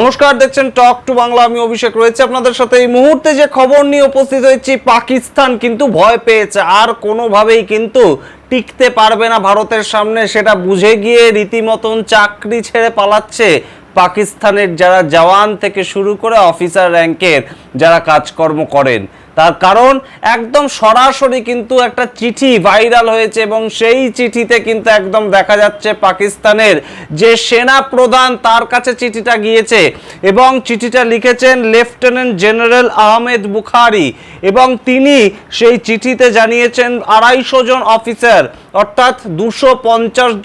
নমস্কার, দেখছেন talk to Bangla আমি অভিষেক রয়েছে আপনাদের সাথে। এই মুহূর্তে যে খবর নিয়ে উপস্থিত হয়েছি, পাকিস্তান কিন্তু ভয় পেয়েছে। আর কোনোভাবেই কিন্তু টিকতে পারবে না ভারতের সামনে। সেটা বুঝে গিয়ে রীতিমতন চাকরি ছেড়ে পালাচ্ছে পাকিস্তানের যারা জওয়ান থেকে শুরু করে অফিসার র্যাঙ্কের যারা কাজকর্ম করেন। তার কারণ একদম সরাসরি কিন্তু একটা চিঠি ভাইরাল হয়েছে এবং সেই চিঠিতে কিন্তু একদম দেখা যাচ্ছে পাকিস্তানের যে সেনা প্রধান তার কাছে চিঠিটা গিয়েছে এবং চিঠিটা লিখেছেন লেফটেন্যান্ট জেনারেল আহমেদ বুখারি এবং তিনি সেই চিঠিতে জানিয়েছেন আড়াইশো জন অফিসার অর্থাৎ দুশো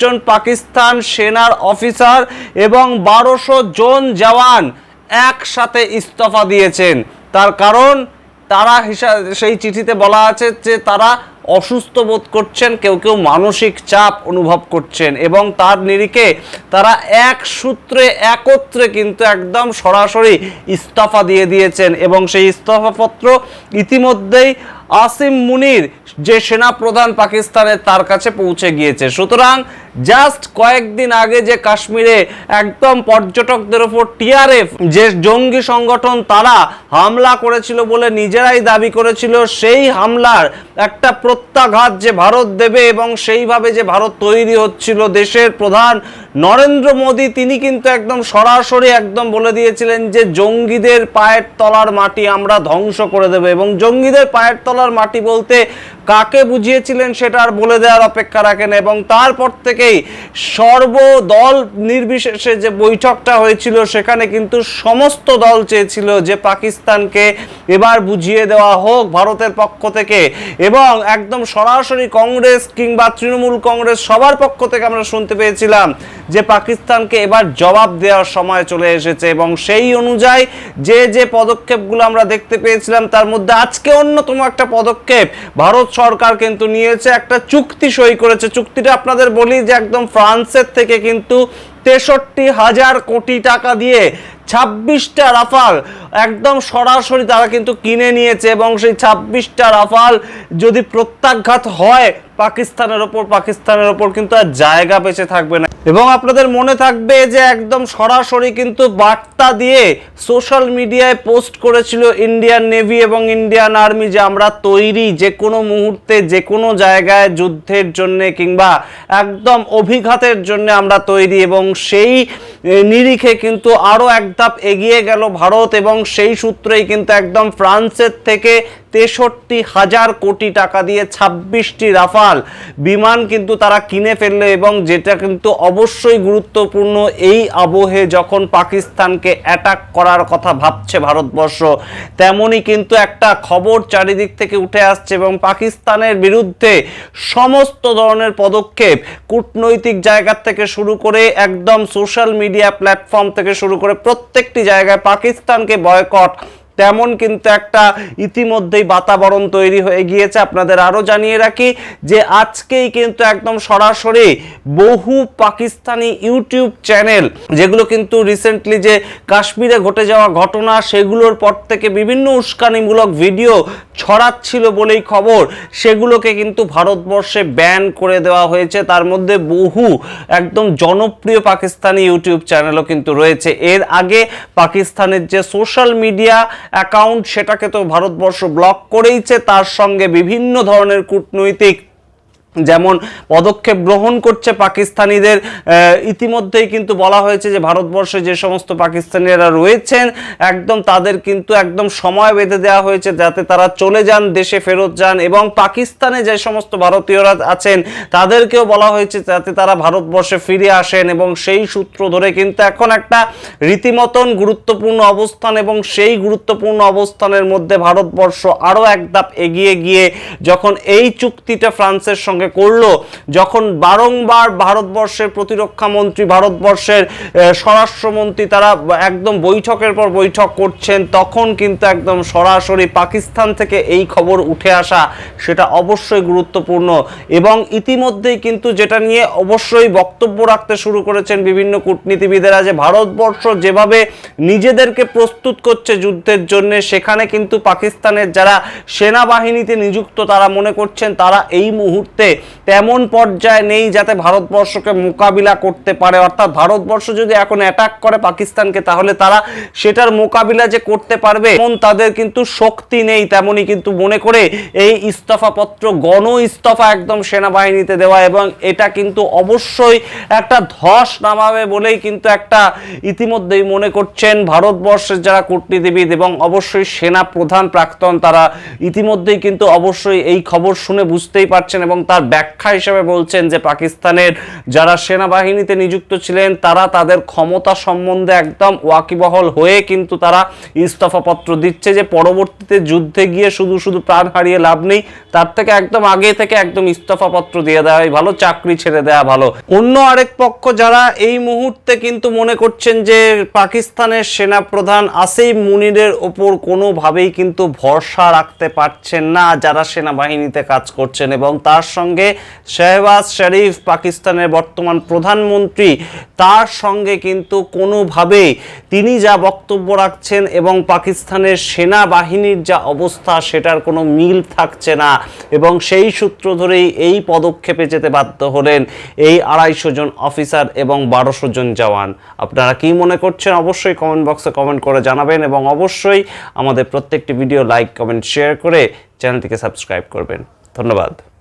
জন পাকিস্তান সেনার অফিসার এবং বারোশো জন জওয়ান একসাথে ইস্তফা দিয়েছেন। তার কারণ তারা হিসাব সেই চিঠিতে বলা আছে যে তারা অসুস্থ বোধ করছেন, কেউ কেউ মানসিক চাপ অনুভব করছেন এবং তার নিরিখে তারা এক সূত্রে একত্রে কিন্তু একদম সরাসরি ইস্তফা দিয়ে দিয়েছেন এবং সেই ইস্তফাপত্র ইতিমধ্যেই আসিম মুনির যে সেনা প্রধান পাকিস্তানের তার কাছে পৌঁছে গিয়েছে। সুতরাং জাস্ট কয়েকদিন আগে যে কাশ্মীরে একদম পর্যটকদের ওপর টিআরএফ, যে জঙ্গি সংগঠন তারা হামলা করেছিল বলে নিজেরাই দাবি করেছিল, সেই হামলার একটা প্রত্যাঘাত যে ভারত দেবে এবং সেইভাবে যে ভারত তৈরি হচ্ছিল দেশের প্রধান নরেন্দ্র মোদী, তিনি কিন্তু একদম সরাসরি একদম বলে দিয়েছিলেন যে জঙ্গিদের পায়ের তলার মাটি আমরা ধ্বংস করে দেবে এবং জঙ্গিদের পায়ের তলার মাটি বলতে কাকে বুঝিয়েছিলেন সেটা আর বলে দেওয়ার অপেক্ষা রাখেন এবং তারপর থেকেই সর্বদল নির্বিশেষে যে বৈঠকটা হয়েছিল সেখানে কিন্তু সমস্ত দল চেয়েছিল যে পাকিস্তানকে এবার বুঝিয়ে দেওয়া হোক ভারতের পক্ষ থেকে। এবং একদম সরাসরি কংগ্রেস কিংবা তৃণমূল কংগ্রেস সবার পক্ষ থেকে আমরা শুনতে পেয়েছিলাম যে পাকিস্তানকে এবার জবাব দেওয়ার সময় চলে এসেছে এবং সেই অনুযায়ী যে যে পদক্ষেপগুলো আমরা দেখতে পেয়েছিলাম, তার মধ্যে আজকে অন্যতম একটা পদক্ষেপ ভারত সরকার কিন্তু নিয়েছে, একটা চুক্তি সই করেছে। চুক্তিটা আপনাদের বলি যে একদম ফ্রান্সের থেকে কিন্তু তেষট্টি হাজার কোটি টাকা দিয়ে ছাব্বিশটা রাফাল একদম সরাসরি তারা কিন্তু কিনে নিয়েছে এবং সেই ছাব্বিশটা রাফাল যদি প্রত্যাঘাত হয়, পাকিস্তানের ওপর পাকিস্তানের ওপর কিন্তু আর জায়গা বেঁচে থাকবে না। এবং আপনাদের মনে থাকবে যে একদম সরাসরি কিন্তু বার্তা দিয়ে সোশ্যাল মিডিয়ায় পোস্ট করেছিল ইন্ডিয়ান নেভি এবং ইন্ডিয়ান আর্মি যে আমরা তৈরি যে কোনো মুহূর্তে, যে কোনো জায়গায় যুদ্ধের জন্য কিংবা একদম অভিঘাতের জন্য আমরা তৈরি এবং সেই নিরিখে কিন্তু আরও এক ধাপ এগিয়ে গেল ভারত এবং সেই সূত্রেই কিন্তু একদম ফ্রান্সের থেকে তেষট্টি হাজার কোটি টাকা দিয়ে ছাব্বিশটি রাফাল বিমান কিন্তু তারা কিনে ফেলল এবং যেটা কিন্তু অবশ্যই গুরুত্বপূর্ণ, এই আবহে যখন পাকিস্তানকে অ্যাটাক করার কথা ভাবছে ভারতবর্ষ, তেমনই কিন্তু একটা খবর চারিদিক থেকে উঠে আসছে এবং পাকিস্তানের বিরুদ্ধে সমস্ত ধরনের পদক্ষেপ কূটনৈতিক জায়গা থেকে শুরু করে একদম সোশ্যাল মিডিয়া প্ল্যাটফর্ম থেকে শুরু করে প্রত্যেকটি জায়গায় পাকিস্তানকে বয়কট তেমন কিন্তু একটা ইতিমধ্যেই বাতাবরণ তৈরি হয়ে গিয়েছে। আপনাদের আরও জানিয়ে রাখি যে আজকেই কিন্তু একদম সরাসরি বহু পাকিস্তানি ইউটিউব চ্যানেল, যেগুলো কিন্তু রিসেন্টলি যে কাশ্মীরে ঘটে যাওয়া ঘটনা, সেগুলোর পর থেকে বিভিন্ন উস্কানিমূলক ভিডিও ছড়াচ্ছিল বলেই খবর। সেগুলোকে কিন্তু ভারতবর্ষে ব্যান করে দেওয়া হয়েছে। তার মধ্যে বহু একদম জনপ্রিয় পাকিস্তানি ইউটিউব চ্যানেলও কিন্তু রয়েছে। এর আগে পাকিস্তানের যে সোশ্যাল মিডিয়া অ্যাকাউন্ট সেটাকে তো ভারতবর্ষ ব্লক করেইছে। তার সঙ্গে বিভিন্ন ধরনের কূটনৈতিক যেমন পদক্ষেপ গ্রহণ করছে পাকিস্তানিদের ইতিমধ্যেই কিন্তু বলা হয়েছে যে ভারতবর্ষে যে সমস্ত পাকিস্তানিরা রয়েছেন, একদম তাদের কিন্তু একদম সময় বেঁধে দেওয়া হয়েছে যাতে তারা চলে যান, দেশে ফেরত যান এবং পাকিস্তানে যে সমস্ত ভারতীয়রা আছেন, তাদেরকেও বলা হয়েছে যাতে তারা ভারতবর্ষে ফিরে আসেন এবং সেই সূত্র ধরে কিন্তু এখন একটা রীতিমতন গুরুত্বপূর্ণ অবস্থান এবং সেই গুরুত্বপূর্ণ অবস্থানের মধ্যে ভারতবর্ষ আরও এক ধাপ এগিয়ে গিয়ে যখন এই চুক্তিটা ফ্রান্সের সঙ্গে করল, যখন বারংবার ভারতবর্ষের প্রতিরক্ষা মন্ত্রী, ভারতবর্ষের স্বরাষ্ট্রমন্ত্রী তারা একদম বৈঠকের পর বৈঠক করছেন, তখন কিন্তু একদম সরাসরি পাকিস্তান থেকে এই খবর উঠে আসা সেটা অবশ্যই গুরুত্বপূর্ণ। এবং ইতিমধ্যেই কিন্তু যেটা নিয়ে অবশ্যই বক্তব্য রাখতে শুরু করেছেন বিভিন্ন কূটনীতিবিদেরা যে ভারতবর্ষ যেভাবে নিজেদেরকে প্রস্তুত করছে যুদ্ধের জন্য, সেখানে কিন্তু পাকিস্তানের যারা সেনাবাহিনীতে নিযুক্ত তারা মনে করছেন তারা এই মুহূর্তে তেমন পর্যায়ে নেই যাতে ভারতবর্ষকে মোকাবিলা করতে পারে। অর্থাৎ ভারতবর্ষ যদি এখন অ্যাটাক করে পাকিস্তানকে, তাহলে তারা সেটার মোকাবিলা যে করতে পারবে এমন তাদের কিন্তু শক্তি নেই। তেমনই কিন্তু মনে করে এই ইস্তফাপত্র গণ ইস্তফা একদম সেনাবাহিনীতে দেওয়া এবং এটা কিন্তু অবশ্যই একটা ধস নামাবে বলেই কিন্তু একটা ইতিমধ্যেই মনে করছেন ভারতবর্ষের যারা কূটনীতিবিদ এবং অবশ্যই সেনা প্রধান প্রাক্তন তারা। ইতিমধ্যেই কিন্তু অবশ্যই এই খবর শুনে বুঝতেই পারছেন এবং তার ব্যাখ্যা হিসেবে বলছেন যে পাকিস্তানের যারা সেনাবাহিনীতে নিযুক্ত ছিলেন, তারা তাদের ক্ষমতা সম্বন্ধে একদম ওয়াকিবহল হয়ে কিন্তু তারা ইস্তফাপত্র দিচ্ছে যে পরবর্তীতে যুদ্ধে গিয়ে শুধু শুধু প্রাণ হারিয়ে লাভ নেই, তার থেকে একদম আগে থেকে একদম ইস্তফাপত্র দিয়ে দেওয়াই ভালো, চাকরি ছেড়ে দেওয়া ভালো। অন্য আরেক পক্ষ যারা এই মুহূর্তে কিন্তু মনে করছেন যে পাকিস্তানের সেনা প্রধান আসিম মুনিরের ওপর কোনোভাবেই কিন্তু ভরসা রাখতে পারছেন না, যারা সেনাবাহিনীতে কাজ করছেন এবং তার সঙ্গে শেহবাজ শরীফ, পাকিস্তানের বর্তমান প্রধানমন্ত্রী, তার সঙ্গে কিন্তু কোনোভাবেই তিনি যা বক্তব্য রাখছেন এবং পাকিস্তানের সেনাবাহিনীর যা অবস্থা, সেটার কোনো মিল থাকছে না এবং সেই সূত্র ধরেই এই পদক্ষেপে যেতে বাধ্য হলেন এই আড়াইশো জন অফিসার এবং বারোশো জন জওয়ান। আপনারা কি মনে করছেন? অবশ্যই কমেন্ট বক্সে কমেন্ট করে জানাবেন এবং অবশ্যই আমাদের প্রত্যেকটি ভিডিও লাইক, কমেন্ট, শেয়ার করে চ্যানেলটিকে সাবস্ক্রাইব করবেন। ধন্যবাদ।